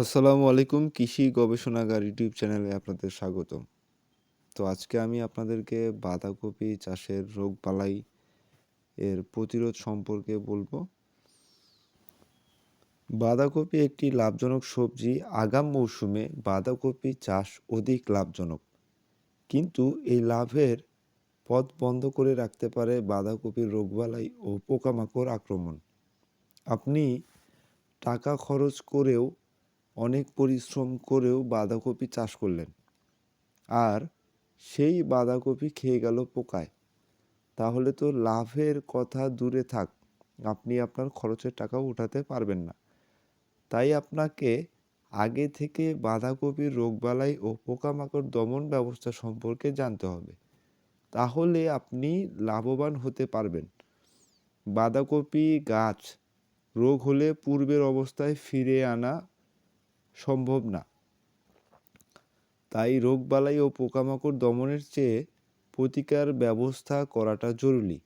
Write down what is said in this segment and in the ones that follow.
আসসালামু আলাইকুম, কৃষি গবেষণাগার ইউটিউব চ্যানেলে আপনাদের স্বাগতম। তো আজকে আমি আপনাদেরকে বাঁধাকপি চাষের রোগ বালাই এর প্রতিরোধ সম্পর্কে বলব। বাঁধাকপি একটি লাভজনক সবজি, আগাম মৌসুমে বাঁধাকপি চাষ অধিক লাভজনক। কিন্তু এই লাভের পথ বন্ধ করে রাখতে পারে বাঁধাকপির রোগবালাই ও পোকামাকড় আক্রমণ। আপনি টাকা খরচ করেও অনেক পরিশ্রম করেও বাঁধাকপি চাষ করলেন। আর সেই বাঁধাকপি খেয়ে গেল পোকায়। তাহলে তো লাভের কথা দূরে থাক, আপনি আপনার খরচের টাকাও উঠাতে পারবেন না। তাই আপনাকে আগে থেকে বাঁধাকপির রোগবালাই ও পোকামাকড় দমন ব্যবস্থা সম্পর্কে জানতে হবে। তাহলে আপনি লাভবান হতে পারবেন। বাঁধাকপি গাছ রোগ হলে পূর্বের অবস্থায় ফিরে আনা সম্ভব না। তাই রোগবালাই ও পোকামাকড় দমনের চেয়ে প্রতিকার ব্যবস্থা করাটা জরুরি।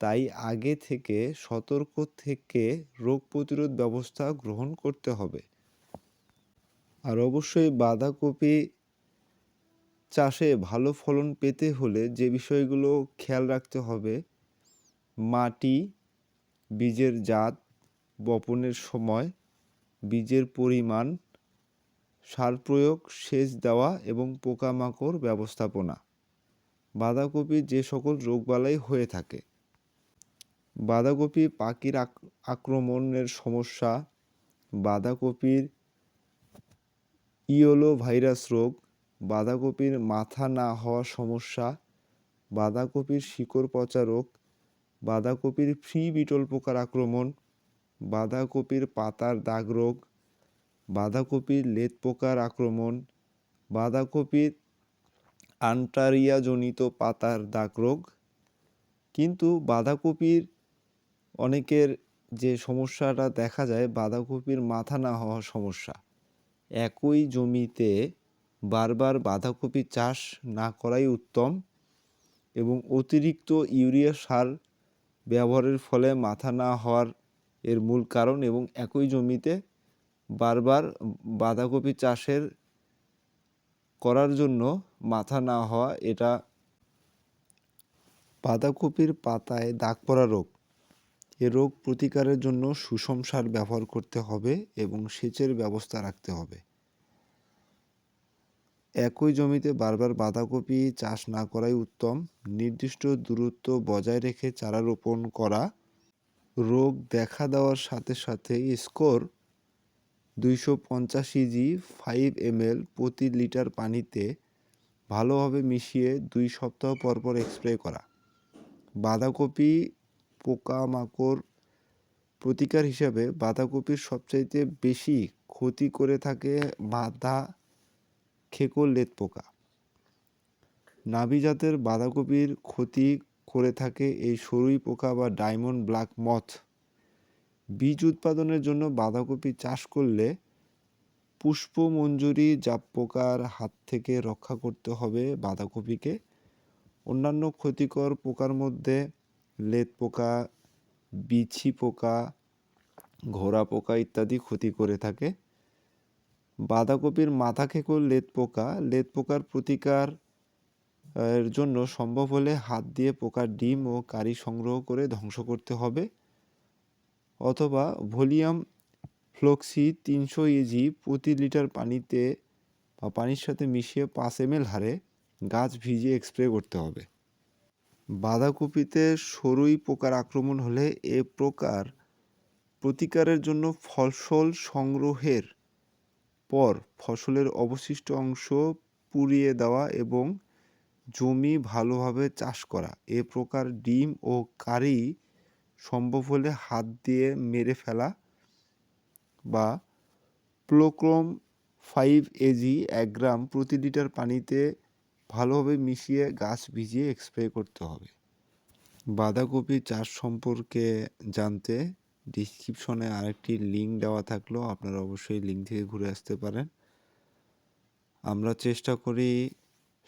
তাই আগে থেকে সতর্ক থেকে রোগ প্রতিরোধ ব্যবস্থা গ্রহণ করতে হবে। আর অবশ্যই বাঁধাকপি চাষে ভালো ফলন পেতে হলে যে বিষয়গুলো খেয়াল রাখতে হবে, মাটি, বীজের জাত, বপনের সময়, বীজের পরিমাণ সার প্রয়োগ সেচ দেওয়া এবং পোকামাকড় ব্যবস্থাপনা। বাঁধাকপির যে সকল রোগবালাই হয়ে থাকে। বাঁধাকপি পাখির আক্রমণের সমস্যা। বাঁধাকপির ইয়োলো ভাইরাস রোগ। বাঁধাকপির মাথা না হওয়া সমস্যা। বাঁধাকপির শিকড় পচা রোগ। বাঁধাকপির ফ্রি বিটল পোকার আক্রমণ। বাঁধাকপির পাতার দাগ রোগ। বাঁধাকপির লেদ পোকার আক্রমণ বাঁধাকপির আন্টারিয়াজনিত পাতার দাগ রোগ। কিন্তু বাঁধাকপির অনেকের যে সমস্যাটা দেখা যায়, বাঁধাকপির মাথা না হওয়ার সমস্যা। একই জমিতে বারবার বাঁধাকপি চাষ না করাই উত্তম এবং অতিরিক্ত ইউরিয়া সার ব্যবহারের ফলে মাথা না হওয়ার এর মূল কারণ এবং একই জমিতে বারবার বাঁধাকপি চাষের করার জন্য মাথা না হওয়া এটা বাঁধাকপির পাতায় দাগ পড়া রোগ। এ রোগ প্রতিকারের জন্য সুষম সার ব্যবহার করতে হবে এবং সেচের ব্যবস্থা রাখতে হবে। একই জমিতে বারবার বাঁধাকপি চাষ না করাই উত্তম। নির্দিষ্ট দূরত্ব বজায় রেখে চারা রোপণ করা রোগ দেখা দেওয়ার সাথে সাথে স্কোর দুইশো পঞ্চাশ ইজি ফাইভ এমএল প্রতি লিটার পানিতে ভালোভাবে মিশিয়ে দুই সপ্তাহ পর পর স্প্রে করা। বাঁধাকপি পোকামাকড় প্রতিকার হিসাবে বাঁধাকপির সবচাইতে বেশি ক্ষতি করে থাকে বাঁধা খেকো লেদ পোকা। নাভি জাতের বাঁধাকপির ক্ষতি করে থাকে এই সরুই পোকা বা ডায়মন্ড ব্ল্যাক মথ বীজ উৎপাদনের জন্য বাঁধাকপি চাষ করলে পুষ্পমঞ্জুরি জাপ পোকার হাত থেকে রক্ষা করতে হবে বাঁধাকপিকে। অন্যান্য ক্ষতিকর পোকার মধ্যে লেদ পোকা, বিছি পোকা, ঘোড়া পোকা ইত্যাদি ক্ষতি করে থাকে। বাঁধাকপির মাথা খেকো লেদ পোকা, লেদ পোকার প্রতিকার, এর জন্য সম্ভব হলে হাত দিয়ে পোকার ডিম ও কারি সংগ্রহ করে ধ্বংস করতে হবে। অথবা ভলিউম ফ্লক্সি তিনশো ইজি প্রতি লিটার পানিতে বা পানির সাথে মিশিয়ে পাঁচ এম এল হারে গাছ ভিজিয়ে স্প্রে করতে হবে। বাঁধাকপিতে সরুই পোকার আক্রমণ হলে এ প্রকার প্রতিকারের জন্য ফসল সংগ্রহের পর ফসলের অবশিষ্ট অংশ পুড়িয়ে দেওয়া এবং জমি ভালোভাবে চাষ করা। এ প্রকার ডিম ও কারি সম্ভব হলে হাত দিয়ে মেরে ফেলা বা প্লোক্রোম ফাইভ এজি এক গ্রাম প্রতি লিটার পানিতে ভালোভাবে মিশিয়ে গাছ ভিজিয়ে স্প্রে করতে হবে। বাঁধাকপি চাষ সম্পর্কে জানতে ডিসক্রিপশনে আরেকটি লিঙ্ক দেওয়া থাকল, আপনারা অবশ্যই লিঙ্ক থেকে ঘুরে আসতে পারেন। আমরা চেষ্টা করি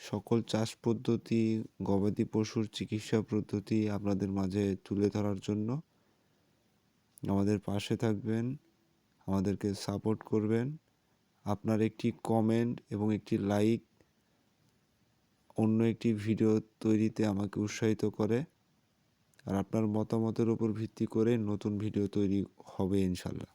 সকল চাষ পদ্ধতি, গবাদি পশুর চিকিৎসা পদ্ধতি আপনাদের মাঝে তুলে ধরার জন্য আমাদের পাশে থাকবেন, আমাদেরকে সাপোর্ট করবেন। আপনার একটি কমেন্ট এবং একটি লাইক অন্য একটি ভিডিও তৈরিতে আমাকে উৎসাহিত করে। আর আপনার মতামতের উপর ভিত্তি করে নতুন ভিডিও তৈরি হবে ইনশাল্লাহ।